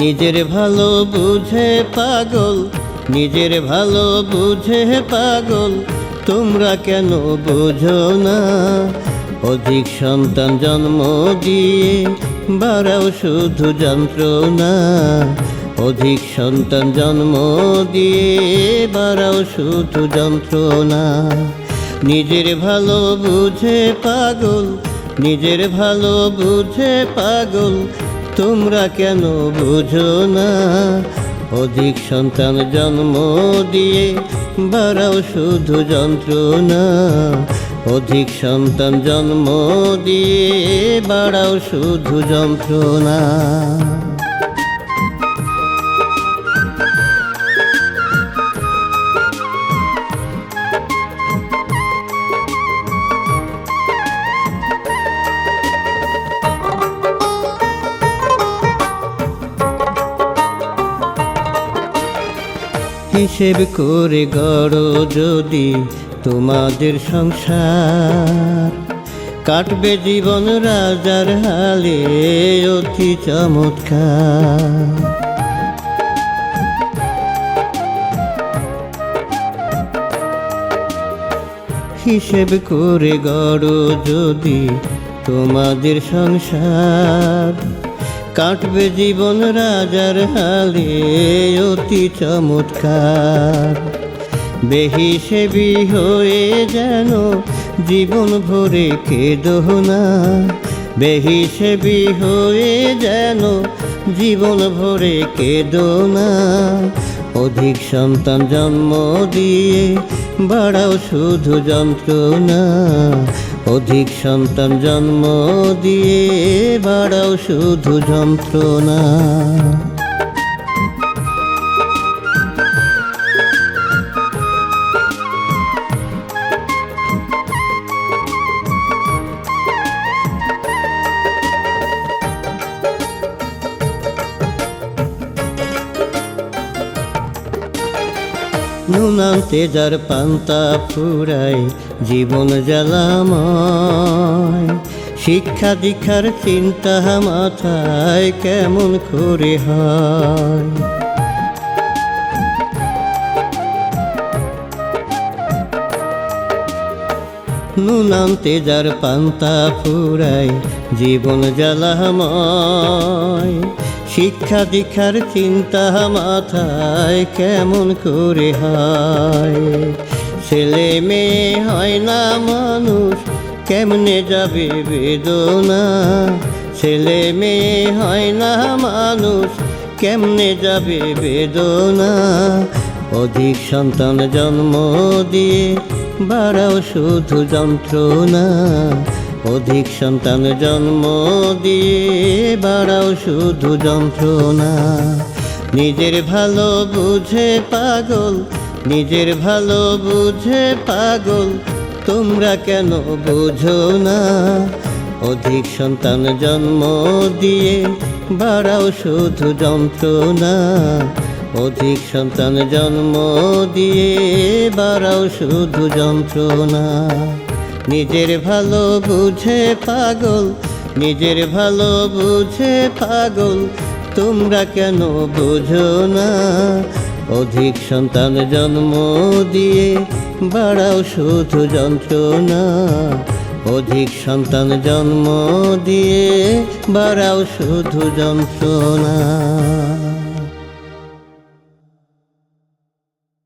নিজের ভালো বুঝে পাগল, নিজের ভালো বুঝে পাগল, তোমরা কেন বুঝো না? অধিক সন্তান জন্ম দিয়ে বাড়াও শুধু যন্ত্রণা। অধিক সন্তান জন্ম দিয়ে বাড়াও শুধু যন্ত্রণা। নিজের ভালো বুঝে পাগল, নিজের ভালো বুঝে পাগল তোমরা কেন বুঝো না? অধিক সন্তান জন্ম দিয়ে বাড়াও শুধু যন্ত্রণা। অধিক সন্তান জন্ম দিয়ে বাড়াও শুধু যন্ত্রণা। হিসেব করে গড় যদি তোমাদের সংসার। কাটবে জীবন রাজার হালে অতি চমৎকার। হিসেব করে গড় যদি তোমাদের সংসার। কাটবে জীবন রাজার হালে, অতি চমৎকার। বেহিসেবি হয়ে যেন জীবন ভরে কেদহ না। বেহিসেবি হয়ে যেন জীবন ভরে কেদো না। অধিক সন্তান জন্ম দিয়ে বাড়াও শুধু যন্ত্রণা। অধিক সন্তান জন্ম দিয়ে বাড়াও শুধু যন্ত্রণা। নুনান্তে যার পান্তা ফুরায় জীবন জ্বালাময় শিক্ষা দীক্ষার চিন্তা মাথায় কেমন করে হয়? নুনান্তে যার পান্তা ফুরায় জীবন জ্বালাময় শিক্ষা দীক্ষার চিন্তা মাথায় কেমন করে হয়? ছেলে মেয়ে হয় না মানুষ, কেমনে যাবে বেদনা? ছেলে মেয়ে হয় না মানুষ, কেমনে যাবে বেদনা? অধিক সন্তান জন্ম দিয়ে বাড়াও শুধু যন্ত্রণা। অধিক সন্তান জন্ম দিয়ে বাড়াও শুধু যন্ত্রণা। নিজের ভালো বুঝে পাগল, নিজের ভালো বুঝে পাগল, তোমরা কেন বুঝো না? অধিক সন্তান জন্ম দিয়ে বাড়াও শুধু যন্ত্রণা। অধিক সন্তান জন্ম দিয়ে বাড়াও শুধু যন্ত্রণা। নিজের ভালো বুঝে পাগল, নিজের ভালো বুঝে পাগল, তোমরা কেন বুঝো না? অধিক সন্তান জন্ম দিয়ে বাড়াও শুধু যন্ত্রণা। অধিক সন্তান জন্ম দিয়ে বাড়াও শুধু যন্ত্রণা।